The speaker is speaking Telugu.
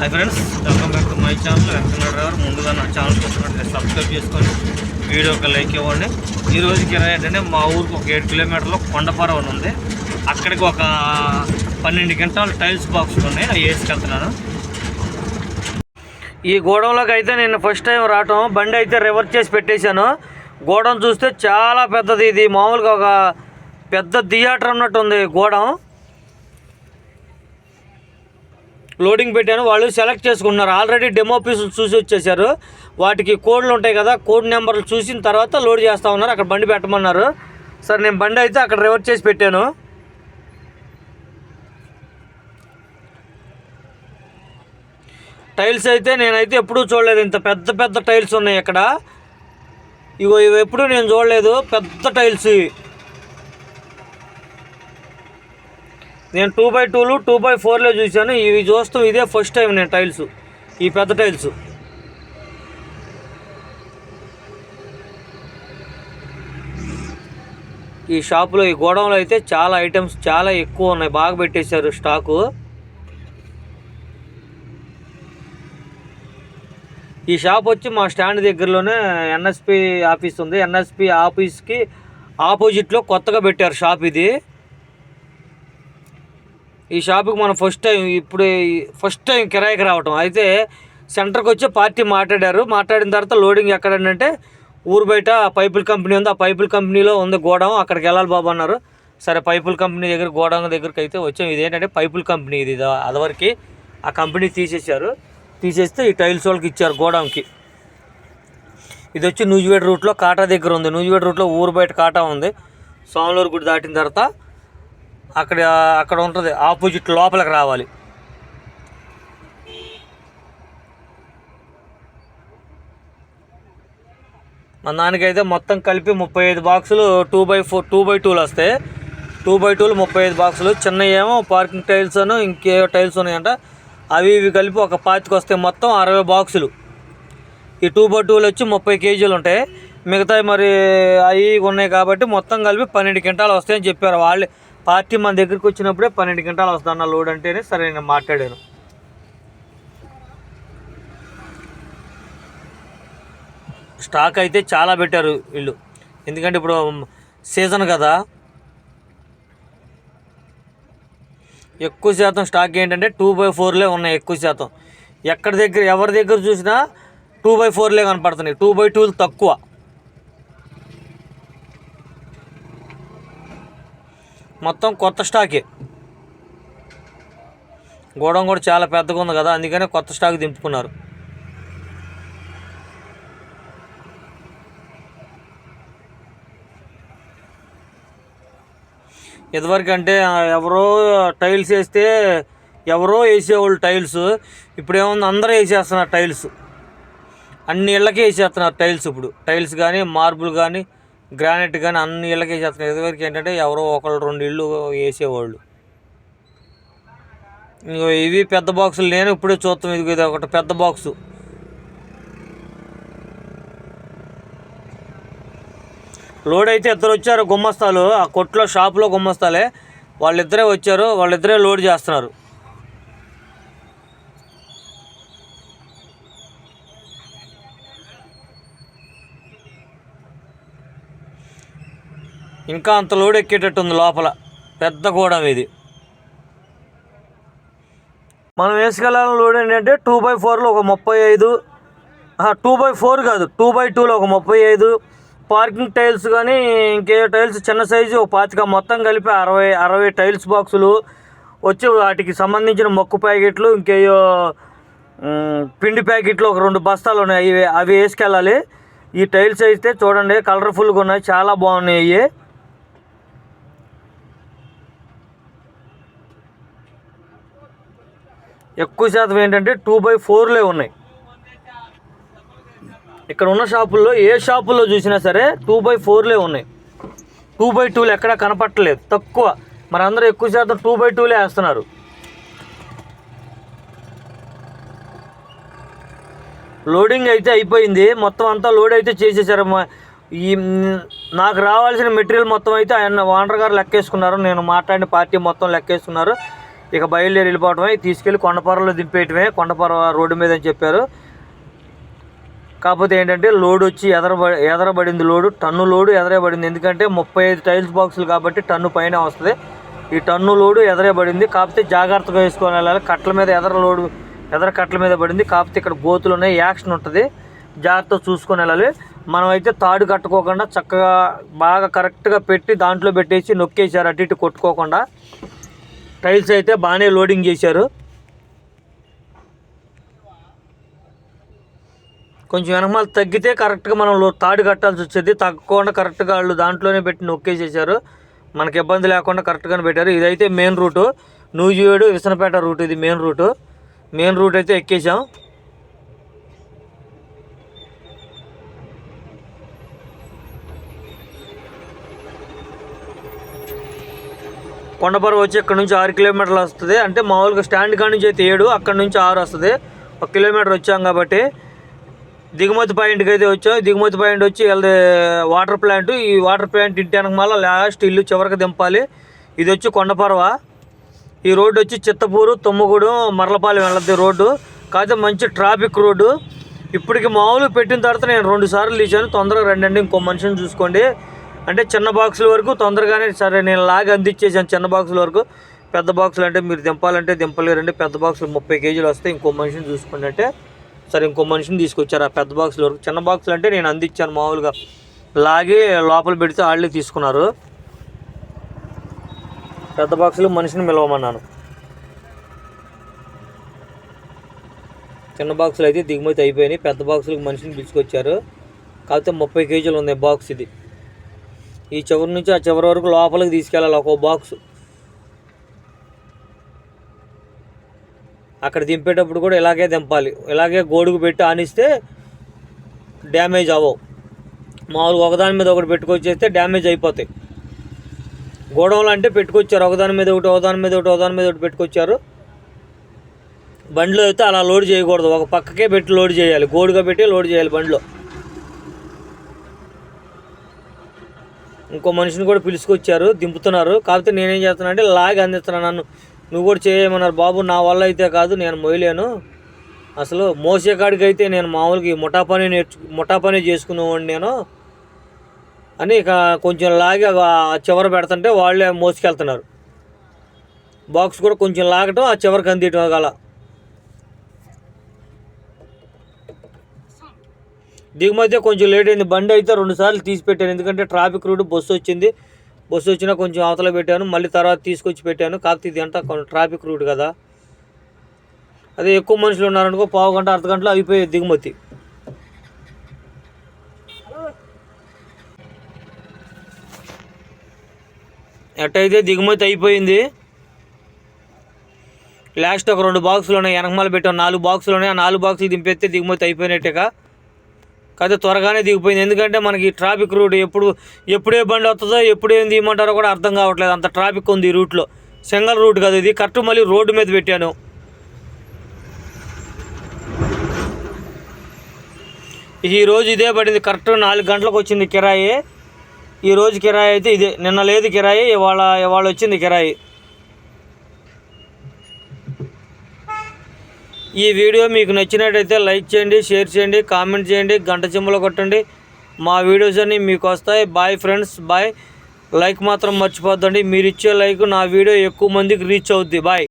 Hi friends welcome back to my channel Venkanna garu ముందుగా నా ఛానల్ చూస్తున్నట్టు సబ్స్క్రైబ్ చేసుకొని వీడియో ఒక లైక్ ఇవ్వండి. ఈ రోజుకి ఎలా ఏంటంటే మా ఊరికి ఒక ఏడు కిలోమీటర్లో కొండపరవన్ అని ఉంది. అక్కడికి ఒక పన్నెండు గంటల టైల్స్ బాక్స్ ఉన్నాయి. అవి వేసుకెళ్తున్నాను. ఈ గోడంలోకి అయితే నేను ఫస్ట్ టైం రావటం. బండి అయితే రివర్స్ చేసి పెట్టేశాను. గోడం చూస్తే చాలా పెద్దది. ఇది మామూలుగా ఒక పెద్ద థియేటర్ అన్నట్టు ఉంది గోడం. లోడింగ్ పెట్టాను. వాళ్ళు సెలెక్ట్ చేసుకున్నారు. ఆల్రెడీ డెమో పీసులు చూసి వచ్చేసారు. వాటికి కోడ్లు ఉంటాయి కదా కోడ్ నెంబర్లు చూసిన తర్వాత లోడ్ చేస్తూ ఉన్నారు. అక్కడ బండి పెట్టమన్నారు. సార్ నేను బండి అయితే అక్కడ రివర్స్ చేసి పెట్టాను. టైల్స్ అయితే నేనైతే ఎప్పుడూ చూడలేదు. ఇంత పెద్ద పెద్ద టైల్స్ ఉన్నాయి ఇక్కడ ఇగో ఇవి ఎప్పుడూ నేను చూడలేదు. పెద్ద టైల్స్ ఇవి. నేను టూ బై టూలు టూ బై ఫోర్లో చూశాను. ఇవి చూస్తాం ఇదే ఫస్ట్ టైం నేను టైల్స్ ఈ పెద్ద టైల్స్ ఈ షాపులో ఈ గోడౌన్లో అయితే చాలా ఐటమ్స్ చాలా ఎక్కువ ఉన్నాయి. బాగా పెట్టేశారు స్టాకు ఈ షాప్ వచ్చి మా స్టాండ్ దగ్గరలోనే ఎన్ఎస్పి ఆఫీస్ ఉంది. ఎన్ఎస్పి ఆఫీస్కి ఆపోజిట్లో కొత్తగా పెట్టారు షాప్ ఇది. ఈ షాప్కి మనం ఫస్ట్ టైం ఇప్పుడు ఫస్ట్ టైం కిరాయికి రావటం. అయితే సెంటర్కి వచ్చి పార్టీ మాట్లాడారు. మాట్లాడిన తర్వాత లోడింగ్ ఎక్కడంటే ఊరు బయట పైపుల కంపెనీ ఉంది. ఆ పైపుల కంపెనీలో ఉంది గోడౌన్. అక్కడికి వెళ్ళాలి బాబు అన్నారు. సరే పైపుల కంపెనీ దగ్గర గోడౌన్ దగ్గరికి అయితే వచ్చాం. ఇదేంటంటే పైపుల కంపెనీ ఇది. ఇది అదివరకు ఆ కంపెనీ తీసేశారు. తీసేస్తే ఈ టైల్స్ వాళ్ళకి ఇచ్చారు గోడౌన్కి. ఇది వచ్చి నూజివేడ్ రూట్లో కాటా దగ్గర ఉంది. నూజివేడ్ రూట్లో ఊరు బయట కాటా ఉంది. సోమలూరు గుడి దాటిన తర్వాత అక్కడ అక్కడ ఉంటుంది. ఆపోజిట్ లోపలికి రావాలి. మన దానికైతే మొత్తం కలిపి ముప్పై ఐదు బాక్సులు two by four two by tool వస్తాయి. టూ బై టూలు ముప్పై ఐదు బాక్సులు. చిన్న ఏమో పార్కింగ్ టైల్స్ అను ఇంకే టైల్స్ ఉన్నాయంట. అవి ఇవి కలిపి ఒక పాతికి వస్తాయి మొత్తం అరవై బాక్సులు. ఈ టూ బై టూలు వచ్చి ముప్పై కేజీలు ఉంటాయి. మిగతాయి మరి అవి ఉన్నాయి కాబట్టి మొత్తం కలిపి పన్నెండు క్వింటాలు వస్తాయని చెప్పారు వాళ్ళే. పార్టీ మన దగ్గరికి వచ్చినప్పుడే పన్నెండు క్వింటాలు వస్తాయన్న లోడ్ అంటేనే సరే నేను మాట్లాడాను. స్టాక్ అయితే చాలా పెట్టారు వీళ్ళు. ఎందుకంటే ఇప్పుడు సీజన్ కదా. ఎక్కువ శాతం స్టాక్ ఏంటంటే టూ బై ఫోర్లే ఉన్నాయి ఎక్కువ శాతం. ఎక్కడి దగ్గర ఎవరి దగ్గర చూసినా టూ బై ఫోర్లే కనపడుతున్నాయి. టూ బై టూలు తక్కువ. మొత్తం కొత్త స్టాకే. గోడం కూడా చాలా పెద్దగా ఉంది కదా అందుకనే కొత్త స్టాక్ దింపుకున్నారు. ఇదివరకు అంటే ఎవరో టైల్స్ వేస్తే ఎవరో వేసేవాళ్ళు టైల్స్ ఇప్పుడు ఏముంది అందరూ వేసేస్తున్నారు టైల్స్. అన్ని ఇళ్ళకే వేసేస్తున్నారు టైల్స్ ఇప్పుడు. టైల్స్ కానీ మార్బుల్ కానీ గ్రానైట్ కానీ అన్ని ఇళ్ళకి వేసేస్తున్నారు. ఇదివరకు ఏంటంటే ఎవరో ఒకళ్ళు రెండు ఇళ్ళు వేసేవాళ్ళు. ఇంకో ఇవి పెద్ద బాక్సులు నేను ఇప్పుడే చూస్తాం ఇది ఇది ఒకటి పెద్ద బాక్సు. లోడ్ అయితే ఇద్దరు వచ్చారు గుమ్మస్తాలు. ఆ కొట్లో షాప్లో గుమ్మస్తాలే. వాళ్ళిద్దరే వచ్చారు. వాళ్ళిద్దరే లోడ్ చేస్తున్నారు. ఇంకా అంత లోడ్ ఎక్కేటట్టు ఉంది లోపల. పెద్ద గోడం ఇది. మనం వేసుకెళ్ళాలని లోడ్ ఏంటంటే టూ బై ఫోర్లో ఒక ముప్పై ఐదు టూ బై ఫోర్ కాదు టూ బై టూలో ఒక ముప్పై ఐదు. పార్కింగ్ టైల్స్ కానీ ఇంకే టైల్స్ చిన్న సైజు ఒక పాతిక మొత్తం కలిపి అరవై అరవై టైల్స్ బాక్సులు వచ్చి వాటికి సంబంధించిన మొక్కు ప్యాకెట్లు ఇంకేయో పిండి ప్యాకెట్లు ఒక రెండు బస్తాలు ఉన్నాయి. అవి అవి వేసుకెళ్ళాలి. ఈ టైల్స్ అయితే చూడండి కలర్ఫుల్గా ఉన్నాయి. చాలా బాగున్నాయి. ఎక్కువ శాతం ఏంటంటే టూ బై ఫోర్లే ఉన్నాయి. ఇక్కడ ఉన్న షాపుల్లో ఏ షాపుల్లో చూసినా సరే టూ బై ఫోర్లే ఉన్నాయి. టూ బై టూలు ఎక్కడా కనపట్టలేదు తక్కువ. మరి అందరూ ఎక్కువ శాతం టూ బై టూలే వేస్తున్నారు. లోడింగ్ అయితే అయిపోయింది. మొత్తం అంతా లోడ్ అయితే చేసేసారు. మా- ఈ నాకు రావాల్సిన మెటీరియల్ మొత్తం అయితే ఆయన ఓనర్ గారు లెక్కేసుకున్నారు. నేను మాట్లాడిన పార్టీ మొత్తం లెక్కేసుకున్నారు. ఇక బయలుదేరి వెళ్ళిపోవటమే. తీసుకెళ్ళి కొండపర్వలో దింపేయటమే. కొండపర్వ రోడ్డు మీద అని చెప్పారు. కాకపోతే ఏంటంటే లోడ్ వచ్చి ఎదరబడి ఎదరబడింది లోడు. టన్ను లోడు ఎదరబడింది. ఎందుకంటే ముప్పై ఐదు టైల్స్ బాక్సులు కాబట్టి టన్ను పైన వస్తుంది. ఈ టన్ను లోడు ఎదరబడింది. కాకపోతే జాగ్రత్తగా వేసుకొని వెళ్ళాలి. కట్టల మీద ఎదర లోడు ఎదర కట్టల మీద పడింది. కాకపోతే ఇక్కడ గోతులు ఉన్నాయి. యాక్షన్ ఉంటుంది. జాగ్రత్తగా చూసుకొని వెళ్ళాలి. మనం అయితే తాడు కట్టుకోకుండా చక్కగా బాగా కరెక్ట్గా పెట్టి దాంట్లో పెట్టేసి నొక్కేసారు అటు ఇటు కొట్టుకోకుండా. టైల్స్ అయితే బాగానే లోడింగ్ చేశారు. కొంచెం వెనకమాల తగ్గితే కరెక్ట్గా మనం తాడు కట్టాల్సి వచ్చేది. తగ్గకుండా కరెక్ట్గా వాళ్ళు దాంట్లోనే పెట్టి నొక్కేసేసారు మనకి ఇబ్బంది లేకుండా కరెక్ట్గానే పెట్టారు. ఇదైతే main route. Nuzvid Visannapeta route ఇది మెయిన్ రూటు. మెయిన్ రూట్ అయితే ఎక్కేసాం కొండపర్వ వచ్చి ఇక్కడ నుంచి ఆరు కిలోమీటర్లు వస్తుంది. అంటే మామూలుగా స్టాండ్ కాడ నుంచి అయితే ఏడు అక్కడ నుంచి ఆరు వస్తుంది. ఒక కిలోమీటర్ వచ్చాం కాబట్టి దిగుమతి పాయింట్కి అయితే వచ్చాం. దిగుమతి పాయింట్ వచ్చి వెళ్ళి వాటర్ ప్లాంట్ ఈ వాటర్ ప్లాంట్ ఇంటి వెనక మళ్ళీ లాస్ట్ ఇల్లు చివరికి దింపాలి. ఇది వచ్చి కొండపర్వ. ఈ రోడ్డు వచ్చి చిత్తపూరు తుమ్మగూడెం మరలపాలెం వెళ్ళద్ది రోడ్డు. కాకపోతే మంచి ట్రాఫిక్ రోడ్డు. ఇప్పటికి మామూలు పెట్టిన తర్వాత నేను రెండు సార్లు తీసాను తొందరగా రండి ఇంకో మనిషిని చూసుకోండి. అంటే చిన్న బాక్సుల వరకు తొందరగానే సరే నేను లాగా అందించేసాను చిన్న బాక్సుల వరకు. పెద్ద బాక్సులు అంటే మీరు దింపాలంటే దింపలేరండి. పెద్ద బాక్సులు ముప్పై కేజీలు వస్తే ఇంకో మనిషిని చూసుకోండి అంటే సరే ఇంకో మనిషిని తీసుకొచ్చారు ఆ పెద్ద బాక్సుల వరకు. చిన్న బాక్సులు అంటే నేను అందించాను మామూలుగా. లాగి లోపల పెడితే వాళ్ళే తీసుకున్నారు. పెద్ద బాక్సులు మనిషిని మిలవమన్నాను. చిన్న బాక్సులు అయితే దిగుమతి అయిపోయినాయి. పెద్ద బాక్సులకు మనిషిని పిలుచుకొచ్చారు. కాకపోతే ముప్పై కేజీలు ఉన్నాయి బాక్స్ ఇది. ఈ చివరి నుంచి ఆ చివరి వరకు లోపలికి తీసుకెళ్ళాలి ఒక్కో బాక్స్ అక్కడ దింపేటప్పుడు కూడా ఇలాగే దింపాలి. ఇలాగే గోడుకు పెట్టి ఆనిస్తే డ్యామేజ్ అవ్వవు. మామూలుగా ఒకదాని మీద ఒకటి పెట్టుకొచ్చేస్తే డ్యామేజ్ అయిపోతాయి. గోడవలు అంటే పెట్టుకొచ్చారు. ఒకదాని మీద ఒకటి ఒకదాని మీద ఒకటి ఒకదాని మీద ఒకటి పెట్టుకొచ్చారు. బండిలో అయితే అలా లోడ్ చేయకూడదు. ఒక పక్కకే పెట్టి లోడ్ చేయాలి. గోడుగా పెట్టి లోడ్ చేయాలి బండిలో. ఇంకో మనిషిని కూడా పిలుచుకొచ్చారు దింపుతున్నారు. కాకపోతే నేనేం చేస్తున్నా అంటే లాగి అందిస్తున్నాను నన్ను. నువ్వు కూడా చేయమన్నారు బాబు నా వల్ల అయితే కాదు నేను మొయలేను అసలు మోసే కాడికి అయితే నేను మామూలుగా ఈ ముఠా పని నేర్చు ముఠా పని చేసుకునేవాడిని నేను. అని ఇక కొంచెం లాగి ఆ చివర పెడుతుంటే వాళ్ళే మోసుకెళ్తున్నారు. బాక్స్ కూడా కొంచెం లాగటం ఆ చివరికి అందియటం గల. దిగుమతి కొంచెం లేట్ అయింది. బండి అయితే రెండు సార్లు తీసి పెట్టాను. ఎందుకంటే ట్రాఫిక్ రూట్ బస్సు వచ్చింది. బస్సు వచ్చినా కొంచెం అవతల పెట్టాను. మళ్ళీ తర్వాత తీసుకొచ్చి పెట్టాను. కాకపోతే ఇది అంతా ట్రాఫిక్ రూట్ కదా. అదే ఎక్కువ మనుషులు ఉన్నారనుకో పావు గంట అర్ధ గంటలో అయిపోయేది దిగుమతి. ఎట్టయితే దిగుమతి అయిపోయింది. లాస్ట్ ఒక రెండు బాక్సులు ఉన్నాయి. వెనకమాల పెట్టాం నాలుగు బాక్సులు ఉన్నాయి. ఆ నాలుగు బాక్సులు దింపేస్తే దిగుమతి అయిపోయినట్టుగా. కాకపోతే త్వరగానే దిగిపోయింది. ఎందుకంటే మనకి ట్రాఫిక్ రూట్ ఎప్పుడు ఎప్పుడే బండి వస్తుందో ఎప్పుడు ఏం తీయమంటారో కూడా అర్థం కావట్లేదు. అంత ట్రాఫిక్ ఉంది ఈ రూట్లో. సింగల్ రూట్ కదా ఇది. కరెక్ట్ మళ్ళీ రోడ్డు మీద పెట్టాను. ఈ రోజు ఇదే పడింది. కరెక్ట్ నాలుగు గంటలకు వచ్చింది కిరాయి. ఈ రోజు కిరాయి అయితే ఇదే. నిన్న లేదు కిరాయి ఇవాళ ఇవాళ వచ్చింది కిరాయి. ఈ వీడియో మీకు నచ్చినట్టయితే లైక్ చేయండి షేర్ చేయండి కామెంట్ చేయండి గంట చెంబులో కొట్టండి. మా వీడియోస్ అన్ని మీకు వస్తాయి. బాయ్ ఫ్రెండ్స్ బాయ్ లైక్ మాత్రం మర్చిపోద్దండి. మీరు ఇచ్చే లైక్ నా వీడియో ఎక్కువ మందికి రీచ్ అవుద్ది. బాయ్